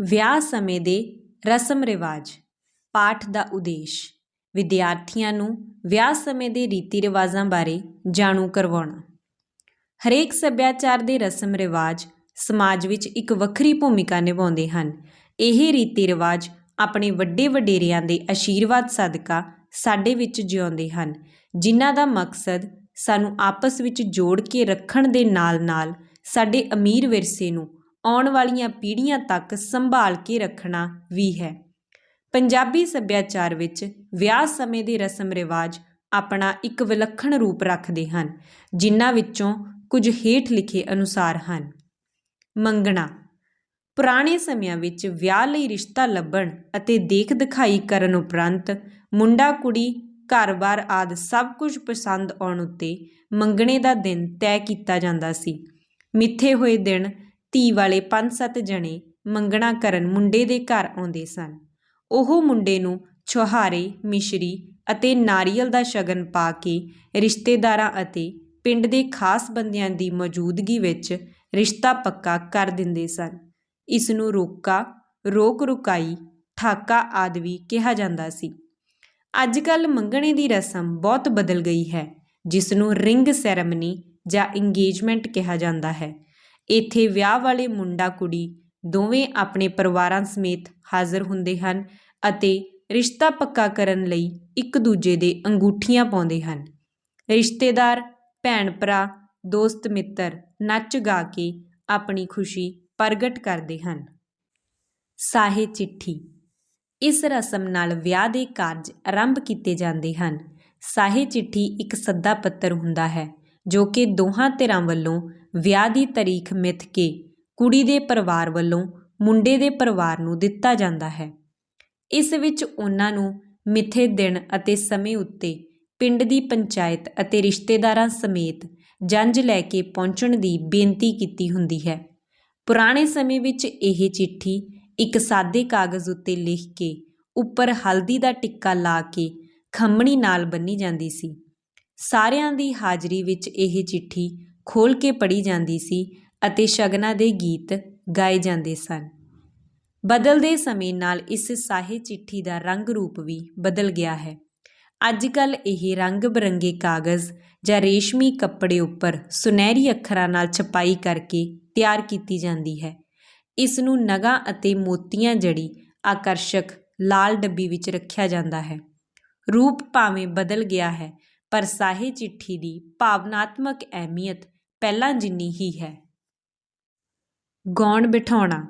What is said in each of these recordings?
ਵਿਆਹ ਸਮੇਂ ਦੇ ਰਸਮ ਰਿਵਾਜ, ਪਾਠ ਦਾ ਉਦੇਸ਼, ਵਿਦਿਆਰਥੀਆਂ ਨੂੰ ਵਿਆਹ ਸਮੇਂ ਦੇ ਰੀਤੀ ਰਿਵਾਜ਼ਾਂ ਬਾਰੇ ਜਾਣੂ ਕਰਵਾਉਣਾ। ਹਰੇਕ ਸੱਭਿਆਚਾਰ ਦੇ ਰਸਮ ਰਿਵਾਜ ਸਮਾਜ ਵਿੱਚ ਇੱਕ ਵੱਖਰੀ ਭੂਮਿਕਾ ਨਿਭਾਉਂਦੇ ਹਨ। ਇਹ ਰੀਤੀ ਰਿਵਾਜ ਆਪਣੇ ਵੱਡੇ ਵਡੇਰਿਆਂ ਦੇ ਆਸ਼ੀਰਵਾਦ ਸਦਕਾ ਸਾਡੇ ਵਿੱਚ ਜਿਉਂਦੇ ਹਨ, ਜਿਨ੍ਹਾਂ ਦਾ ਮਕਸਦ ਸਾਨੂੰ ਆਪਸ ਵਿੱਚ ਜੋੜ ਕੇ ਰੱਖਣ ਦੇ ਨਾਲ-ਨਾਲ ਸਾਡੇ ਅਮੀਰ ਵਿਰਸੇ ਨੂੰ ਆਉਣ ਵਾਲੀਆਂ ਪੀੜ੍ਹੀਆਂ ਤੱਕ ਸੰਭਾਲ ਕੇ ਰੱਖਣਾ ਵੀ ਹੈ। ਪੰਜਾਬੀ ਸੱਭਿਆਚਾਰ ਵਿੱਚ ਵਿਆਹ ਸਮੇਂ ਦੇ ਰਸਮ ਰਿਵਾਜ ਆਪਣਾ ਇੱਕ ਵਿਲੱਖਣ ਰੂਪ ਰੱਖਦੇ ਹਨ, ਜਿਨ੍ਹਾਂ ਵਿੱਚੋਂ ਕੁਝ ਹੇਠ ਲਿਖੇ ਅਨੁਸਾਰ ਹਨ। ਮੰਗਣਾ। ਪੁਰਾਣੇ ਸਮਿਆਂ ਵਿੱਚ ਵਿਆਹ ਲਈ ਰਿਸ਼ਤਾ ਲੱਭਣ ਅਤੇ ਦੇਖ ਦਿਖਾਈ ਕਰਨ ਉਪਰੰਤ ਮੁੰਡਾ, ਕੁੜੀ, ਘਰ-ਬਾਰ ਆਦਿ ਸਭ ਕੁਝ ਪਸੰਦ ਆਉਣ ਉੱਤੇ ਮੰਗਣੇ ਦਾ ਦਿਨ ਤੈਅ ਕੀਤਾ ਜਾਂਦਾ ਸੀ। ਮਿੱਥੇ ਹੋਏ ਦਿਨ ਧੀ ਵਾਲੇ ਪੰਜ ਸੱਤ ਜਣੇ ਮੰਗਣਾ ਕਰਨ ਮੁੰਡੇ ਦੇ ਘਰ ਆਉਂਦੇ ਸਨ। ਉਹ ਮੁੰਡੇ ਨੂੰ ਛੁਹਾਰੇ, ਮਿਸ਼ਰੀ ਅਤੇ ਨਾਰੀਅਲ ਦਾ ਸ਼ਗਨ ਪਾ ਕੇ ਰਿਸ਼ਤੇਦਾਰਾਂ ਅਤੇ ਪਿੰਡ ਦੇ ਖਾਸ ਬੰਦਿਆਂ ਦੀ ਮੌਜੂਦਗੀ ਵਿੱਚ ਰਿਸ਼ਤਾ ਪੱਕਾ ਕਰ ਦਿੰਦੇ ਸਨ। ਇਸ ਨੂੰ ਰੋਕਾ, ਰੋਕ ਰੁਕਾਈ, ਠਾਕਾ ਆਦਿ ਵੀ ਕਿਹਾ ਜਾਂਦਾ ਸੀ। ਅੱਜ ਕੱਲ੍ਹ ਮੰਗਣੇ ਦੀ ਰਸਮ ਬਹੁਤ ਬਦਲ ਗਈ ਹੈ, ਜਿਸ ਨੂੰ ਰਿੰਗ ਸੈਰੇਮਨੀ ਜਾਂ ਇੰਗੇਜਮੈਂਟ ਕਿਹਾ ਜਾਂਦਾ ਹੈ। ਇੱਥੇ ਵਿਆਹ ਵਾਲੇ ਮੁੰਡਾ ਕੁੜੀ ਦੋਵੇਂ ਆਪਣੇ ਪਰਿਵਾਰਾਂ ਸਮੇਤ ਹਾਜ਼ਰ ਹੁੰਦੇ ਹਨ ਅਤੇ ਰਿਸ਼ਤਾ ਪੱਕਾ ਕਰਨ ਲਈ ਇੱਕ ਦੂਜੇ ਦੇ ਅੰਗੂਠੀਆਂ ਪਾਉਂਦੇ ਹਨ। ਰਿਸ਼ਤੇਦਾਰ, ਭੈਣ ਭਰਾ, ਦੋਸਤ ਮਿੱਤਰ ਨੱਚ ਗਾ ਕੇ ਆਪਣੀ ਖੁਸ਼ੀ ਪ੍ਰਗਟ ਕਰਦੇ ਹਨ। ਸਾਹੇ ਚਿੱਠੀ। ਇਸ ਰਸਮ ਨਾਲ ਵਿਆਹ ਦੇ ਕਾਰਜ ਆਰੰਭ ਕੀਤੇ ਜਾਂਦੇ ਹਨ। ਸਾਹੇ ਚਿੱਠੀ ਇੱਕ ਸੱਦਾ ਪੱਤਰ ਹੁੰਦਾ ਹੈ ਜੋ ਕਿ ਦੋਹਾਂ ਧਿਰਾਂ ਵੱਲੋਂ ਵਿਆਹ ਦੀ ਤਾਰੀਖ ਮਿੱਥ ਕੇ ਕੁੜੀ ਦੇ ਪਰਿਵਾਰ ਵੱਲੋਂ ਮੁੰਡੇ ਦੇ ਪਰਿਵਾਰ ਨੂੰ ਦਿੱਤਾ ਜਾਂਦਾ ਹੈ। ਇਸ ਵਿੱਚ ਉਹਨਾਂ ਨੂੰ ਮਿੱਥੇ ਦਿਨ ਅਤੇ ਸਮੇਂ ਉੱਤੇ ਪਿੰਡ ਦੀ ਪੰਚਾਇਤ ਅਤੇ ਰਿਸ਼ਤੇਦਾਰਾਂ ਸਮੇਤ ਜੰਜ ਲੈ ਕੇ ਪਹੁੰਚਣ ਦੀ ਬੇਨਤੀ ਕੀਤੀ ਹੁੰਦੀ ਹੈ। ਪੁਰਾਣੇ ਸਮੇਂ ਵਿੱਚ ਇਹ ਚਿੱਠੀ ਇੱਕ ਸਾਦੇ ਕਾਗਜ਼ ਉੱਤੇ ਲਿਖ ਕੇ ਉੱਪਰ ਹਲਦੀ ਦਾ ਟਿੱਕਾ ਲਾ ਕੇ ਖੰਮਣੀ ਨਾਲ ਬੰਨੀ ਜਾਂਦੀ ਸੀ। ਸਾਰਿਆਂ ਦੀ ਹਾਜ਼ਰੀ ਵਿੱਚ ਇਹ ਚਿੱਠੀ ਖੋਲ੍ਹ ਕੇ ਪੜ੍ਹੀ ਜਾਂਦੀ ਸੀ ਅਤੇ ਸ਼ਗਨਾਂ ਦੇ ਗੀਤ ਗਾਏ ਜਾਂਦੇ ਸਨ। ਬਦਲਦੇ ਸਮੇਂ ਨਾਲ ਇਸ ਸਾਹੇ ਚਿੱਠੀ ਦਾ ਰੰਗ ਰੂਪ ਵੀ ਬਦਲ ਗਿਆ ਹੈ। ਅੱਜ ਕੱਲ੍ਹ ਇਹ ਰੰਗ ਬਰੰਗੇ ਕਾਗਜ਼ ਜਾਂ ਰੇਸ਼ਮੀ ਕੱਪੜੇ ਉੱਪਰ ਸੁਨਹਿਰੀ ਅੱਖਰਾਂ ਨਾਲ ਛਪਾਈ ਕਰਕੇ ਤਿਆਰ ਕੀਤੀ ਜਾਂਦੀ ਹੈ। ਇਸ ਨੂੰ ਨਗਾਂ ਅਤੇ ਮੋਤੀਆਂ ਜੜੀ ਆਕਰਸ਼ਕ ਲਾਲ ਡੱਬੀ ਵਿੱਚ ਰੱਖਿਆ ਜਾਂਦਾ ਹੈ। ਰੂਪ ਭਾਵੇਂ ਬਦਲ ਗਿਆ ਹੈ, ਪਰ ਸਾਹੇ ਚਿੱਠੀ ਦੀ ਭਾਵਨਾਤਮਕ ਅਹਿਮੀਅਤ ਪਹਿਲਾਂ ਜਿੰਨੀ ਹੀ ਹੈ। ਗਾਉਣ ਬਿਠਾਉਣਾ।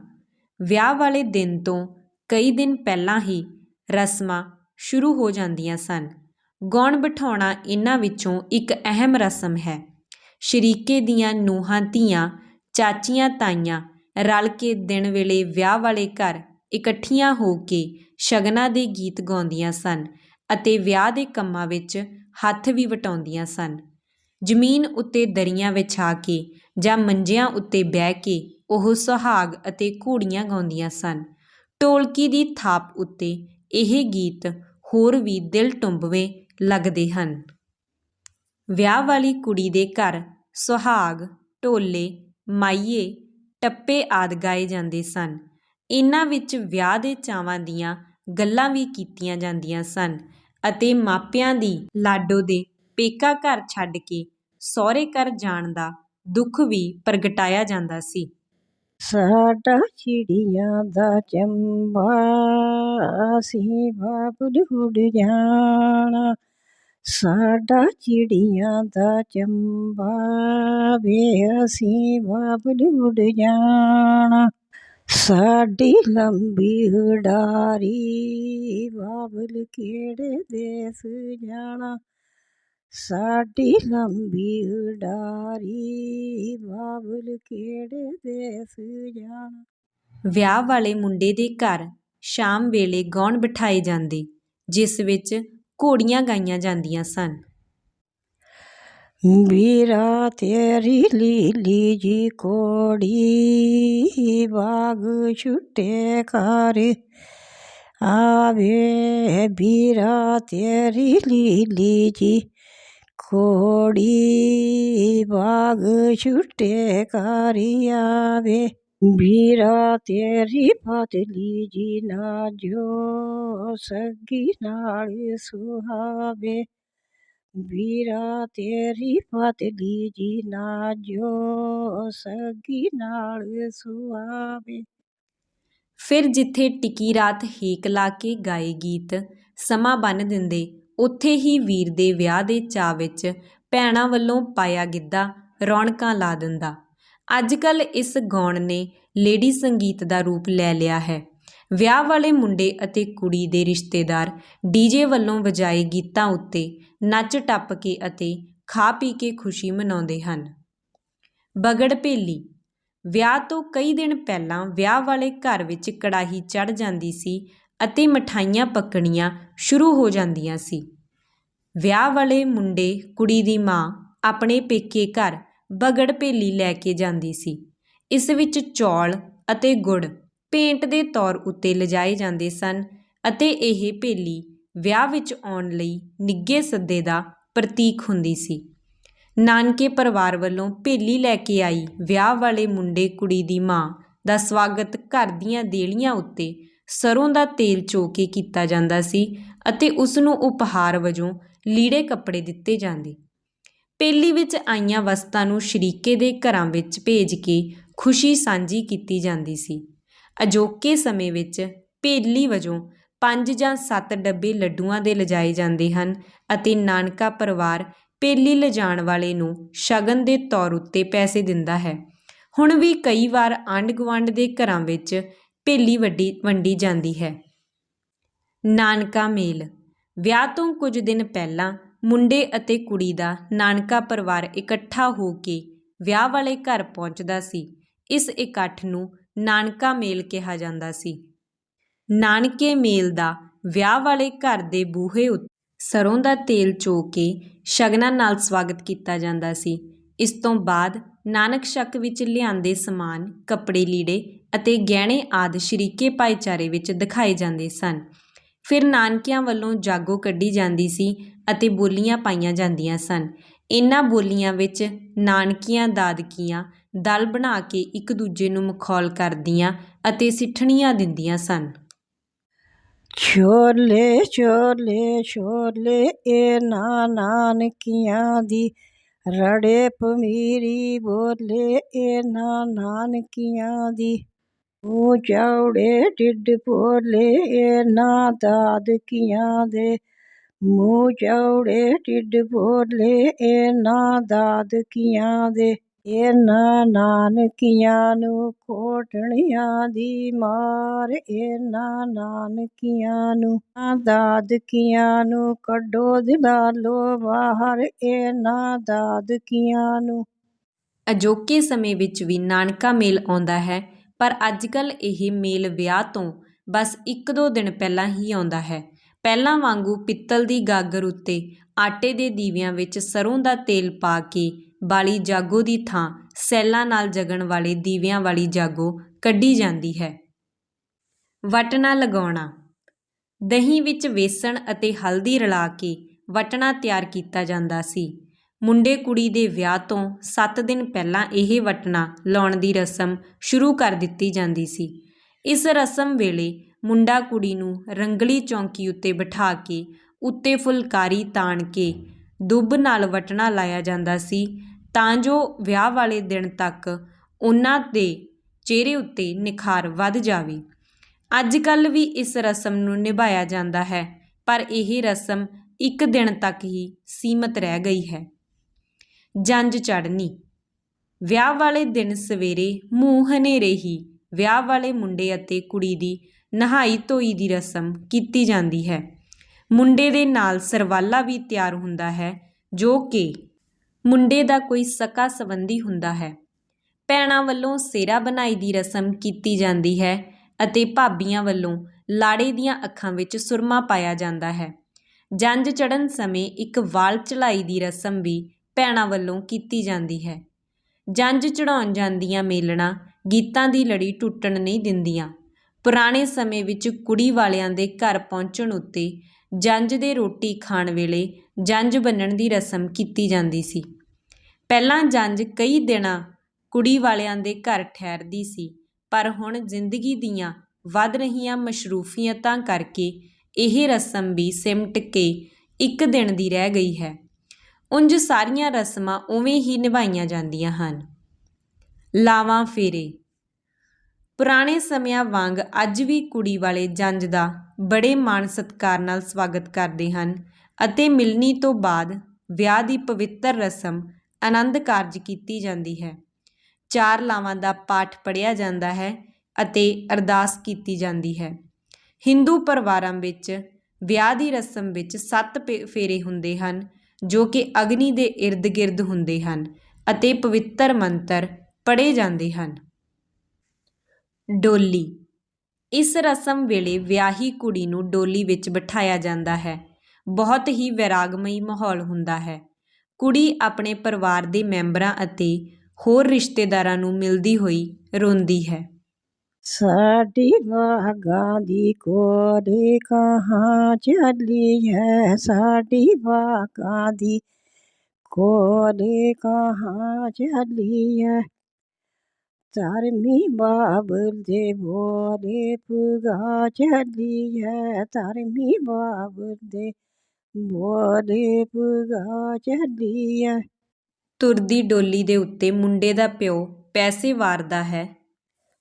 ਵਿਆਹ ਵਾਲੇ ਦਿਨ ਤੋਂ ਕਈ ਦਿਨ ਪਹਿਲਾਂ ਹੀ ਰਸਮਾਂ ਸ਼ੁਰੂ ਹੋ ਜਾਂਦੀਆਂ ਸਨ। ਗਾਉਣ ਬਿਠਾਉਣਾ ਇਹਨਾਂ ਵਿੱਚੋਂ ਇੱਕ ਅਹਿਮ ਰਸਮ ਹੈ। ਸ਼ਰੀਕੇ ਦੀਆਂ ਨੂੰਹਾਂ, ਧੀਆਂ, ਚਾਚੀਆਂ, ਤਾਈਆਂ ਰਲ ਕੇ ਦਿਨ ਵੇਲੇ ਵਿਆਹ ਵਾਲੇ ਘਰ ਇਕੱਠੀਆਂ ਹੋ ਕੇ ਸ਼ਗਨਾਂ ਦੇ ਗੀਤ ਗਾਉਂਦੀਆਂ ਸਨ ਅਤੇ ਵਿਆਹ ਦੇ ਕੰਮਾਂ ਵਿੱਚ ਹੱਥ ਵੀ ਵਟਾਉਂਦੀਆਂ ਸਨ। ਜ਼ਮੀਨ ਉੱਤੇ ਦਰੀਆਂ ਵਿਛਾ ਕੇ ਜਾਂ ਮੰਜਿਆਂ ਉੱਤੇ ਬਹਿ ਕੇ ਉਹ ਸੁਹਾਗ ਅਤੇ ਘੋੜੀਆਂ ਗਾਉਂਦੀਆਂ ਸਨ। ਢੋਲਕੀ ਦੀ ਥਾਪ ਉੱਤੇ ਇਹ ਗੀਤ ਹੋਰ ਵੀ ਦਿਲ ਟੁੰਬਵੇਂ ਲੱਗਦੇ ਹਨ। ਵਿਆਹ ਵਾਲੀ ਕੁੜੀ ਦੇ ਘਰ ਸੁਹਾਗ, ਢੋਲੇ, ਮਾਈਏ, ਟੱਪੇ ਆਦਿ ਗਾਏ ਜਾਂਦੇ ਸਨ। ਇਹਨਾਂ ਵਿੱਚ ਵਿਆਹ ਦੇ ਚਾਵਾਂ ਦੀਆਂ ਗੱਲਾਂ ਵੀ ਕੀਤੀਆਂ ਜਾਂਦੀਆਂ ਸਨ ਅਤੇ ਮਾਪਿਆਂ ਦੀ ਲਾਡੋ ਦੇ ਪੇਕਾ ਘਰ ਛੱਡ ਕੇ ਸਹੁਰੇ ਘਰ ਜਾਣ ਦਾ ਦੁੱਖ ਵੀ ਪ੍ਰਗਟਾਇਆ ਜਾਂਦਾ ਸੀ। ਸਾਡਾ ਚਿੜੀਆਂ ਦਾ ਚੰਬਾ ਅਸੀਂ ਬਾਬਲ ਉੱਡ ਜਾਣਾ। ਸਾਡਾ ਚਿੜੀਆਂ ਦਾ ਚੰਬਾ ਵੇ, ਅਸੀਂ ਬਾਬਲ ਉੱਡ ਜਾਣਾ। ਸਾਡੀ ਲੰਬੀ ਉਡਾਰੀ ਬਾਬਲ ਕਿਹੜੇ ਦੇਸ ਜਾਣਾ। ਸਾਡੀ ਲੰਬੀ ਉਡਾਰੀ ਬਾਬਲ ਕਿਹੜੇ ਦੇਸ ਜਾਣਾ? ਵਿਆਹ ਵਾਲੇ ਮੁੰਡੇ ਦੇ ਘਰ ਸ਼ਾਮ ਵੇਲੇ ਗੌਣ ਬਿਠਾਏ ਜਾਂਦੇ ਜਿਸ ਵਿੱਚ ਘੋੜੀਆਂ ਗਾਈਆਂ ਜਾਂਦੀਆਂ ਸਨ। ਵੀਰਾ ਤੇਰੀ ਲੀਲੀ ਜੀ ਕੋੜੀ ਬਾਗ ਛੁੱਟੇ ਕਰ ਆਵੇ ਵੀਰਾ ਤੇਰੀ ਲੀਲੀ ਜੀ ਖੋੜੀ ਬਾਗ ਛੁੱਟੇ ਕਰ ਆਵੇ। ਵੀਰਾ ਤੇਰੀ ਪਤਲੀ ਜੀ ਨਾ ਜੋ ਸੱਗੀ ਨਾਲ ਸੁਹਾਵੇ। ਵੀਰਾ ਤੇਰੀ ਪਤਲੀ ਜੀ ਨਾ ਜੋ ਸੱਗੀ ਨਾਲ ਸੁਹਾਵੇ। ਫਿਰ ਜਿੱਥੇ ਟਿਕੀ ਰਾਤ ਹੇਕ ਲਾ ਕੇ ਗਾਏ ਗੀਤ, ਸਮਾਂ ਬੰਨ ਦਿੰਦੇ ਉੱਥੇ ਹੀ ਵੀਰ ਦੇ ਵਿਆਹ ਦੇ ਚਾਅ ਵਿੱਚ ਭੈਣਾਂ ਵੱਲੋਂ ਪਾਇਆ ਗਿੱਧਾ ਰੌਣਕਾਂ ਲਾ ਦਿੰਦਾ। ਅੱਜ ਕੱਲ ਇਸ ਗਾਉਣ ਨੇ ਲੇਡੀ ਸੰਗੀਤ ਦਾ ਰੂਪ ਲੈ ਲਿਆ ਹੈ। ਵਿਆਹ ਵਾਲੇ ਮੁੰਡੇ ਅਤੇ ਕੁੜੀ ਦੇ ਰਿਸ਼ਤੇਦਾਰ ਡੀਜੇ ਵੱਲੋਂ ਵਜਾਏ ਗੀਤਾਂ ਉੱਤੇ ਨੱਚ ਟੱਪ ਕੇ ਅਤੇ ਖਾ ਪੀ ਕੇ ਖੁਸ਼ੀ ਮਨਾਉਂਦੇ ਹਨ। ਬਗੜ ਭੇਲੀ। ਵਿਆਹ ਤੋਂ ਕਈ ਦਿਨ ਪਹਿਲਾਂ ਵਿਆਹ ਵਾਲੇ ਘਰ ਵਿੱਚ ਕੜਾਹੀ ਚੜ ਜਾਂਦੀ ਸੀ ਅਤੇ ਮਠਾਈਆਂ ਪੱਕਣੀਆਂ ਸ਼ੁਰੂ ਹੋ ਜਾਂਦੀਆਂ ਸੀ। ਵਿਆਹ ਵਾਲੇ ਮੁੰਡੇ, ਕੁੜੀ ਦੀ ਮਾਂ ਆਪਣੇ ਪੇਕੇ ਘਰ ਬਗੜ ਭੇਲੀ ਲੈ ਕੇ ਜਾਂਦੀ ਸੀ। ਇਸ ਵਿੱਚ ਚੌਲ ਅਤੇ ਗੁੜ ਭੇਂਟ ਦੇ ਤੌਰ ਉੱਤੇ ਲਿਜਾਏ ਜਾਂਦੇ ਸਨ ਅਤੇ ਇਹ ਭੇਲੀ ਵਿਆਹ ਵਿੱਚ ਆਉਣ ਲਈ ਨਿੱਗੇ ਸੱਦੇ ਦਾ ਪ੍ਰਤੀਕ ਹੁੰਦੀ ਸੀ। ਨਾਨਕੇ ਪਰਿਵਾਰ ਵੱਲੋਂ ਭੇਲੀ ਲੈ ਕੇ ਆਈ ਵਿਆਹ ਵਾਲੇ ਮੁੰਡੇ, ਕੁੜੀ ਦੀ ਮਾਂ ਦਾ ਸਵਾਗਤ ਘਰ ਦੀਆਂ ਦੇਲੀਆਂ ਉੱਤੇ ਸਰੋਂ ਦਾ ਤੇਲ ਚੋ ਕੇ ਕੀਤਾ ਜਾਂਦਾ ਸੀ ਅਤੇ ਉਸ ਨੂੰ ਉਪਹਾਰ ਵਜੋਂ ਲੀੜੇ ਕੱਪੜੇ ਦਿੱਤੇ ਜਾਂਦੇ। ਪੇਲੀ ਵਿੱਚ ਆਈਆਂ ਵਸਤਾਂ ਨੂੰ ਸ਼ਰੀਕੇ ਦੇ ਘਰਾਂ ਵਿੱਚ ਭੇਜ ਕੇ ਖੁਸ਼ੀ ਸਾਂਝੀ ਕੀਤੀ ਜਾਂਦੀ ਸੀ। ਅਜੋਕੇ ਸਮੇਂ ਵਿੱਚ ਪੇਲੀ ਵਜੋਂ ਪੰਜ ਜਾਂ ਸੱਤ ਡੱਬੇ ਲੱਡੂਆਂ ਦੇ ਲਿਜਾਏ ਜਾਂਦੇ ਹਨ ਅਤੇ ਨਾਨਕਾ ਪਰਿਵਾਰ ਪੇਲੀ ਲਿਜਾਣ ਵਾਲੇ ਨੂੰ ਸ਼ਗਨ ਦੇ ਤੌਰ ਉੱਤੇ ਪੈਸੇ ਦਿੰਦਾ ਹੈ। ਹੁਣ ਵੀ ਕਈ ਵਾਰ ਆਂਢ ਗੁਆਂਢ ਦੇ ਘਰਾਂ ਵਿੱਚ ਭੇਲੀ ਵੱਡੀ, ਵੰਡੀ ਜਾਂਦੀ ਹੈ। ਨਾਨਕਾ ਮੇਲ। ਵਿਆਹ ਤੋਂ ਕੁਝ ਦਿਨ ਪਹਿਲਾਂ ਮੁੰਡੇ ਅਤੇ ਕੁੜੀ ਦਾ ਨਾਨਕਾ ਪਰਿਵਾਰ ਇਕੱਠਾ ਹੋ ਕੇ ਵਿਆਹ ਵਾਲੇ ਘਰ ਪਹੁੰਚਦਾ ਸੀ। ਇਸ ਇਕੱਠ ਨੂੰ ਨਾਨਕਾ ਮੇਲ ਕਿਹਾ ਜਾਂਦਾ ਸੀ। ਨਾਨਕੇ ਮੇਲ ਦਾ ਵਿਆਹ ਵਾਲੇ ਘਰ ਦੇ ਬੂਹੇ ਉੱਤੇ ਸਰੋਂ ਦਾ ਤੇਲ ਚੋ ਕੇ ਸ਼ਗਨਾਂ ਨਾਲ ਸਵਾਗਤ ਕੀਤਾ ਜਾਂਦਾ ਸੀ। ਇਸ ਤੋਂ ਬਾਅਦ ਨਾਨਕ ਸ਼ੱਕ ਵਿੱਚ ਲਿਆਂਦੇ ਸਮਾਨ, ਕੱਪੜੇ ਲੀੜੇ ਅਤੇ ਗਹਿਣੇ ਆਦਿ ਸ਼ਰੀਕੇ ਭਾਈਚਾਰੇ ਵਿੱਚ ਦਿਖਾਏ ਜਾਂਦੇ ਸਨ। ਫਿਰ ਨਾਨਕਿਆਂ ਵੱਲੋਂ ਜਾਗੋ ਕੱਢੀ ਜਾਂਦੀ ਸੀ ਅਤੇ ਬੋਲੀਆਂ ਪਾਈਆਂ ਜਾਂਦੀਆਂ ਸਨ। ਇਨ੍ਹਾਂ ਬੋਲੀਆਂ ਵਿੱਚ ਨਾਨਕੀਆਂ ਦਾਦਕੀਆਂ ਦਲ ਬਣਾ ਕੇ ਇੱਕ ਦੂਜੇ ਨੂੰ ਮਖੌਲ ਕਰਦੀਆਂ ਅਤੇ ਸਿੱਠਣੀਆਂ ਦਿੰਦੀਆਂ ਸਨ। ਛੋਲੇ ਛੋਲੇ ਛੋਲੇ, ਇਹ ਨਾਨਕੀਆਂ ਦੀ ਰੜੇ ਪਮੀਰੀ ਬੋਲੇ ਇਹ ਨਾ ਨਾਨਕੀਆਂ ਦੀ। ਮੂੰਹ ਚੌੜੇ ਢਿੱਡ ਬੋਲੇ ਇਹ ਨਾ ਦਾਦਕੀਆਂ ਦੇ। ਮੂੰਹ ਚੌੜੇ ਢਿੱਡ ਬੋਲੇ ਇਹ ਨਾ ਦਾਦਕੀਆਂ ਦੇ। ਇਹਨਾਂ ਨਾਨਕੀਆਂ ਨੂੰ ਕੋਟਣੀਆਂ ਦੀ ਮਾਰ, ਇਹਨਾਂ ਨਾਨਕੀਆਂ ਨੂੰ ਦਾਦਕੀਆਂ ਨੂੰ ਕੱਢੋ ਦਿਲਾਲੋ ਬਾਹਰ ਇਹਨਾਂ ਦਾਦਕੀਆਂ ਨੂੰ। ਅਜੋਕੇ ਸਮੇਂ ਵਿੱਚ ਵੀ ਨਾਨਕਾ ਮੇਲ ਆਉਂਦਾ ਹੈ, ਪਰ ਅੱਜਕੱਲ ਇਹ ਮੇਲ ਵਿਆਹ ਤੋਂ ਬਸ ਇੱਕ ਦੋ ਦਿਨ ਪਹਿਲਾਂ ਹੀ ਆਉਂਦਾ ਹੈ। ਪਹਿਲਾਂ ਵਾਂਗੂ ਪਿੱਤਲ ਦੀ ਗਾਗਰ ਉੱਤੇ ਆਟੇ ਦੇ ਦੀਵਿਆਂ ਵਿੱਚ ਸਰੋਂ ਦਾ ਤੇਲ ਪਾ ਕੇ ਵਾਲੀ ਜਾਗੋ ਦੀ ਥਾਂ ਸੈੱਲਾਂ ਨਾਲ ਜਗਣ ਵਾਲੇ ਦੀਵਿਆਂ ਵਾਲੀ ਜਾਗੋ ਕੱਢੀ ਜਾਂਦੀ ਹੈ। ਵਟਣਾ ਲਗਾਉਣਾ। ਦਹੀਂ ਵਿੱਚ ਵੇਸਣ ਅਤੇ ਹਲਦੀ ਰਲਾ ਕੇ ਵਟਣਾ ਤਿਆਰ ਕੀਤਾ ਜਾਂਦਾ ਸੀ। ਮੁੰਡੇ ਕੁੜੀ ਦੇ ਵਿਆਹ ਤੋਂ 7 ਦਿਨ ਪਹਿਲਾਂ ਇਹ ਵਟਣਾ ਲਾਉਣ ਦੀ ਰਸਮ ਸ਼ੁਰੂ ਕਰ ਦਿੱਤੀ ਜਾਂਦੀ ਸੀ। ਇਸ ਰਸਮ ਵੇਲੇ ਮੁੰਡਾ ਕੁੜੀ ਨੂੰ ਰੰਗਲੀ ਚੌਂਕੀ ਉੱਤੇ ਬਿਠਾ ਕੇ ਉੱਤੇ ਫੁਲਕਾਰੀ ਤਾਣ ਕੇ ਦੁੱਬ ਨਾਲ ਵਟਣਾ ਲਾਇਆ ਜਾਂਦਾ ਸੀ, ਤਾਂ ਜੋ ਵਿਆਹ ਵਾਲੇ ਦਿਨ ਤੱਕ ਉਹਨਾਂ ਦੇ ਚਿਹਰੇ ਉੱਤੇ ਨਿਖਾਰ ਵੱਧ ਜਾਵੇ। ਅੱਜ ਕੱਲ ਵੀ ਇਸ ਰਸਮ ਨੂੰ ਨਿਭਾਇਆ ਜਾਂਦਾ ਹੈ, ਪਰ ਇਹ ਰਸਮ ਇੱਕ ਦਿਨ ਤੱਕ ਹੀ ਸੀਮਤ ਰਹਿ ਗਈ ਹੈ। ਜੰਜ ਚੜ੍ਹਨੀ। ਵਿਆਹ ਵਾਲੇ ਦਿਨ ਸਵੇਰੇ ਮੂੰਹ ਹਨੇਰੇ ਹੀ ਵਿਆਹ ਵਾਲੇ ਮੁੰਡੇ ਅਤੇ ਕੁੜੀ ਦੀ ਨਹਾਈ ਧੋਈ ਦੀ ਰਸਮ ਕੀਤੀ ਜਾਂਦੀ ਹੈ। ਮੁੰਡੇ ਦੇ ਨਾਲ ਸਰਵਾਲਾ ਵੀ ਤਿਆਰ ਹੁੰਦਾ ਹੈ, ਜੋ ਕਿ ਮੁੰਡੇ ਦਾ ਕੋਈ ਸਕਾ ਸੰਬੰਧੀ ਹੁੰਦਾ ਹੈ। ਭੈਣਾਂ ਵੱਲੋਂ ਸੇਰਾ ਬਣਾਈ ਦੀ ਰਸਮ ਕੀਤੀ ਜਾਂਦੀ ਹੈ ਅਤੇ ਭਾਬੀਆਂ ਵੱਲੋਂ ਲਾੜੇ ਦੀਆਂ ਅੱਖਾਂ ਵਿੱਚ ਸੁਰਮਾ ਪਾਇਆ ਜਾਂਦਾ ਹੈ। ਜੰਜ ਚੜਨ ਸਮੇਂ ਇੱਕ ਵਾਲ ਚੜਾਈ ਦੀ ਰਸਮ ਵੀ ਭੈਣਾਂ ਵੱਲੋਂ ਕੀਤੀ ਜਾਂਦੀ ਹੈ। ਜੰਜ ਚੜਾਉਣ ਜਾਂਦੀਆਂ ਮੇਲਣਾ ਗੀਤਾਂ ਦੀ ਲੜੀ ਟੁੱਟਣ ਨਹੀਂ ਦਿੰਦੀਆਂ। ਪੁਰਾਣੇ ਸਮੇਂ ਵਿੱਚ ਕੁੜੀ ਵਾਲਿਆਂ ਦੇ ਘਰ ਪਹੁੰਚਣ ਉੱਤੇ ਜੰਝ ਦੇ ਰੋਟੀ ਖਾਣ ਵੇਲੇ ਜੰਝ ਬੰਨਣ ਦੀ ਰਸਮ ਕੀਤੀ ਜਾਂਦੀ ਸੀ। ਪਹਿਲਾਂ ਜੰਜ ਕਈ ਦਿਨਾਂ ਕੁੜੀ ਵਾਲਿਆਂ ਦੇ ਘਰ ਠਹਿਰਦੀ ਸੀ, ਪਰ ਹੁਣ ਜ਼ਿੰਦਗੀ ਦੀਆਂ ਵੱਧ ਰਹੀਆਂ ਮਸ਼ਰੂਫੀਅਤਾਂ ਕਰਕੇ ਇਹ ਰਸਮ ਵੀ ਸਿਮਟ ਕੇ ਇੱਕ ਦਿਨ ਦੀ ਰਹਿ ਗਈ ਹੈ। ਉਂਝ ਸਾਰੀਆਂ ਰਸਮਾਂ ਉਵੇਂ ਹੀ ਨਿਭਾਈਆਂ ਜਾਂਦੀਆਂ ਹਨ। ਲਾਵਾਂ ਫੇਰੇ ਪੁਰਾਣੇ ਸਮਿਆਂ ਵਾਂਗ ਅੱਜ ਵੀ ਕੁੜੀ ਵਾਲੇ ਜੰਜ ਦਾ ਬੜੇ ਮਾਣ ਸਤਿਕਾਰ ਨਾਲ ਸਵਾਗਤ ਕਰਦੇ ਹਨ ਅਤੇ ਮਿਲਣੀ ਤੋਂ ਬਾਅਦ ਵਿਆਹ ਦੀ ਪਵਿੱਤਰ ਰਸਮ ਆਨੰਦ ਕਾਰਜ ਕੀਤੀ ਜਾਂਦੀ ਹੈ। ਚਾਰ ਲਾਵਾਂ ਦਾ ਪਾਠ ਪੜਿਆ ਜਾਂਦਾ ਹੈ ਅਤੇ ਅਰਦਾਸ ਕੀਤੀ ਜਾਂਦੀ ਹੈ। ਹਿੰਦੂ ਪਰਿਵਾਰਾਂ ਵਿੱਚ ਵਿਆਹ ਦੀ ਰਸਮ ਵਿੱਚ ਸੱਤ ਪੇ- ਫੇਰੇ ਹੁੰਦੇ ਹਨ, ਜੋ ਕਿ ਅਗਨੀ ਦੇ ਇਰਦ-ਗਿਰਦ ਹੁੰਦੇ ਹਨ ਅਤੇ ਪਵਿੱਤਰ ਮੰਤਰ ਪੜ੍ਹੇ ਜਾਂਦੇ ਹਨ। ਡੋਲੀ। ਇਸ ਰਸਮ ਵੇਲੇ ਵਿਆਹੀ ਕੁੜੀ ਨੂੰ ਡੋਲੀ ਵਿੱਚ ਬਿਠਾਇਆ ਜਾਂਦਾ ਹੈ। ਬਹੁਤ ਹੀ ਵੈਰਾਗਮਈ ਮਾਹੌਲ ਹੁੰਦਾ ਹੈ। ਕੁੜੀ ਆਪਣੇ ਪਰਿਵਾਰ ਦੇ ਮੈਂਬਰਾਂ ਅਤੇ ਹੋਰ ਰਿਸ਼ਤੇਦਾਰਾਂ ਨੂੰ ਮਿਲਦੀ ਹੋਈ ਰੋਂਦੀ ਹੈ। ਸਾਡੀ ਬਾਗਾਂ ਦੀ ਕੋਰੇ ਕਹਾਂ ਚੱਲੀ ਹੈ? ਸਾਡੀ ਬਾਗਾਂ ਦੀ ਕੋਰੇ ਕਹਾਂ ਚੱਲੀ ਹੈ? ਧਰਮੀ ਬਾਬਲ ਦੇ ਬੋਲੇ ਪੁਗਾ ਚੱਲੀ ਹੈ ਧਰਮੀ ਬਾਬਲ ਦੇ ਬੋਲੇ ਪੁਗਾ ਚੱਲੀ ਹੈ ਤੁਰਦੀ ਡੋਲੀ ਦੇ ਉੱਤੇ ਮੁੰਡੇ ਦਾ ਪਿਓ ਪੈਸੇ ਵਾਰਦਾ ਹੈ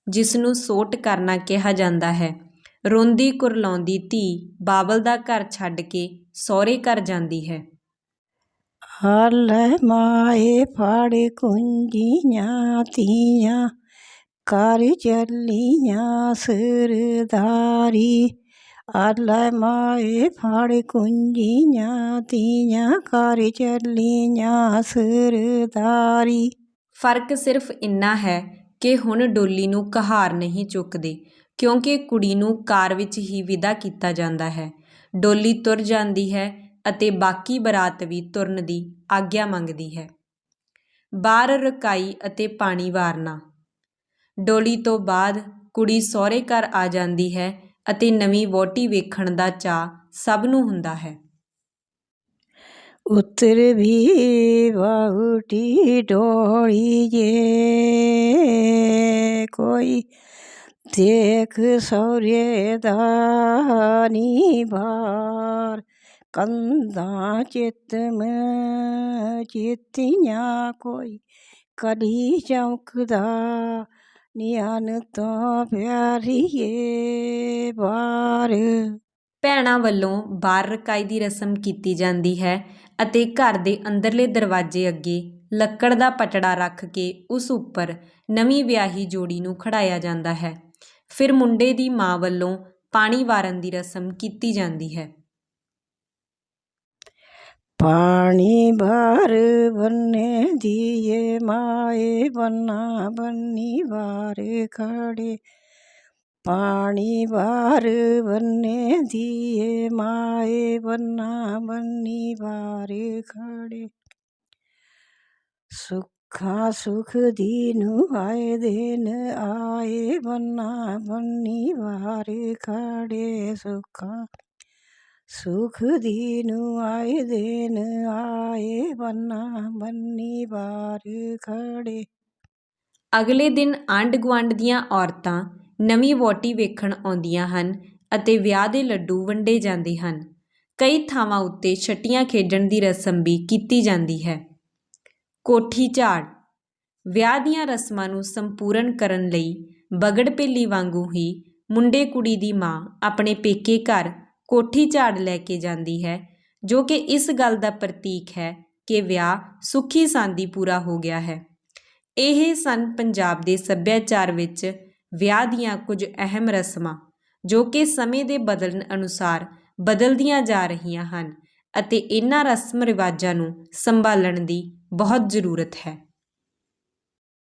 ਜਿਸ ਨੂੰ ਸੋਟ ਕਰਨਾ ਕਿਹਾ ਜਾਂਦਾ ਹੈ। ਰੋਂਦੀ ਕੁਰਲਾਉਂਦੀ ਧੀ ਬਾਬਲ ਦਾ ਘਰ ਛੱਡ ਕੇ ਸਹੁਰੇ ਘਰ ਜਾਂਦੀ ਹੈ। ਹਾਲੇ ਮਾਏ ਫੜ ਕੁੰਜੀਆਂ ਤੀਆਂ ਕਰ ਚੱਲੀਆਂ ਸਰਦਾਰੀ। ਆਲਾ ਮਾਏ ਫੜ ਕੁੰਜੀਆਂ ਤੀਆਂ ਕਰ ਚੱਲੀਆਂ ਸਰਦਾਰੀ। ਫ਼ਰਕ ਸਿਰਫ ਇੰਨਾ ਹੈ ਕਿ ਹੁਣ ਡੋਲੀ ਨੂੰ ਕਹਾਰ ਨਹੀਂ ਚੁੱਕਦੇ, ਕਿਉਂਕਿ ਕੁੜੀ ਨੂੰ ਕਾਰ ਵਿੱਚ ਹੀ ਵਿਦਾ ਕੀਤਾ ਜਾਂਦਾ ਹੈ। ਡੋਲੀ ਤੁਰ ਜਾਂਦੀ ਹੈ ਅਤੇ ਬਾਕੀ ਬਰਾਤ ਵੀ ਤੁਰਨ ਦੀ ਆਗਿਆ ਮੰਗਦੀ ਹੈ। ਬਾਹਰ ਰਕਾਈ ਅਤੇ ਪਾਣੀ ਵਾਰਨਾ। ਡੋਲੀ ਤੋਂ ਬਾਅਦ ਕੁੜੀ ਸਹੁਰੇ ਘਰ ਆ ਜਾਂਦੀ ਹੈ ਅਤੇ ਨਵੀਂ ਵਹੁਟੀ ਵੇਖਣ ਦਾ ਚਾਅ ਸਭ ਨੂੰ ਹੁੰਦਾ ਹੈ। ਉਤਰ ਵੀ ਬਾਉਟੀ ਡੋਲੀ ਜੇ, ਕੋਈ ਦੇਖ ਸੌਰੇ ਦਾ ਨੀ ਬਾਰ ਕੰਧਾਂ ਚਿਤਮ ਚਿਤੀਆਂ, ਕੋਈ ਕਲੀ ਚਮਕਦਾ ਨਿਆਨ ਤੋਂ ਪਿਆਰੀਏ ਬਾਰ ਭੈਣਾਂ ਵੱਲੋਂ ਬਾਰ ਰਕਾਈ ਦੀ ਰਸਮ ਕੀਤੀ ਜਾਂਦੀ ਹੈ ਅਤੇ ਘਰ ਦੇ ਅੰਦਰਲੇ ਦਰਵਾਜ਼ੇ ਅੱਗੇ ਲੱਕੜ ਦਾ ਪਟੜਾ ਰੱਖ ਕੇ ਉਸ ਉੱਪਰ ਨਵੀਂ ਵਿਆਹੀ ਜੋੜੀ ਨੂੰ ਖੜਾਇਆ ਜਾਂਦਾ ਹੈ। ਫਿਰ ਮੁੰਡੇ ਦੀ ਮਾਂ ਵੱਲੋਂ ਪਾਣੀ ਵਾਰਨ ਦੀ ਰਸਮ ਕੀਤੀ ਜਾਂਦੀ ਹੈ। ਪਾਣੀ ਭਰ ਬੰਨੇ ਦੀਏ ਮਾਏ ਬੰਨਾ ਬੰਨੀ ਵਾਰ ਖੜੇ ਪਾਣੀ ਭਰ ਬੰਨੇ ਦੀਏ ਮਾਏ ਬੰਨਾ ਬੰਨੀ ਵਾਰ ਖੜੇ ਸੁੱਖਾ ਸੁਖ ਦੀਨੁ ਆਏ ਦਿਨ ਆਏ ਬੰਨਾ ਬੰਨੀ ਵਾਰ ਖੜੇ ਸੁੱਖਾ ਸੁਖ ਦੀਨੁ ਆਏ ਦਿਨ ਆਏ ਬੰਨਾ ਬੰਨੀ ਵਾਰ ਖੜੇ ਅਗਲੇ ਦਿਨ ਆਂਢ ਗੁਆਂਢ ਦੀਆਂ ਔਰਤਾਂ ਨਵੀਂ ਵਹੁਟੀ ਵੇਖਣ ਆਉਂਦੀਆਂ ਹਨ ਅਤੇ ਵਿਆਹ ਦੇ ਲੱਡੂ ਵੰਡੇ ਜਾਂਦੇ ਹਨ ਕਈ ਥਾਵਾਂ ਉੱਤੇ ਛਟੀਆਂ ਖੇਡਣ ਦੀ ਰਸਮ ਵੀ ਕੀਤੀ ਜਾਂਦੀ ਹੈ ਕੋਠੀ ਝਾੜ ਵਿਆਹ ਦੀਆਂ ਰਸਮਾਂ ਨੂੰ ਸੰਪੂਰਨ ਕਰਨ ਲਈ ਬਗੜ ਭੇਲੀ ਵਾਂਗੂ ਹੀ ਮੁੰਡੇ ਕੁੜੀ ਦੀ ਮਾਂ ਆਪਣੇ ਪੇਕੇ ਘਰ ਕੋਠੀ ਝਾੜ ਲੈ ਕੇ ਜਾਂਦੀ ਹੈ, ਜੋ ਕਿ ਇਸ ਗੱਲ ਦਾ ਪ੍ਰਤੀਕ ਹੈ ਕਿ ਵਿਆਹ ਸੁਖੀ ਸਾਂਦੀ ਪੂਰਾ ਹੋ ਗਿਆ ਹੈ। ਇਹ ਸਨ ਪੰਜਾਬ ਦੇ ਸੱਭਿਆਚਾਰ ਵਿੱਚ ਵਿਆਹ ਦੀਆਂ ਕੁਝ ਅਹਿਮ ਰਸਮਾਂ, ਜੋ ਕਿ ਸਮੇਂ ਦੇ ਬਦਲਣ ਅਨੁਸਾਰ ਬਦਲਦੀਆਂ ਜਾ ਰਹੀਆਂ ਹਨ ਅਤੇ ਇਹਨਾਂ ਰਸਮ ਰਿਵਾਜਾਂ ਨੂੰ ਸੰਭਾਲਣ ਦੀ ਬਹੁਤ ਜ਼ਰੂਰਤ ਹੈ।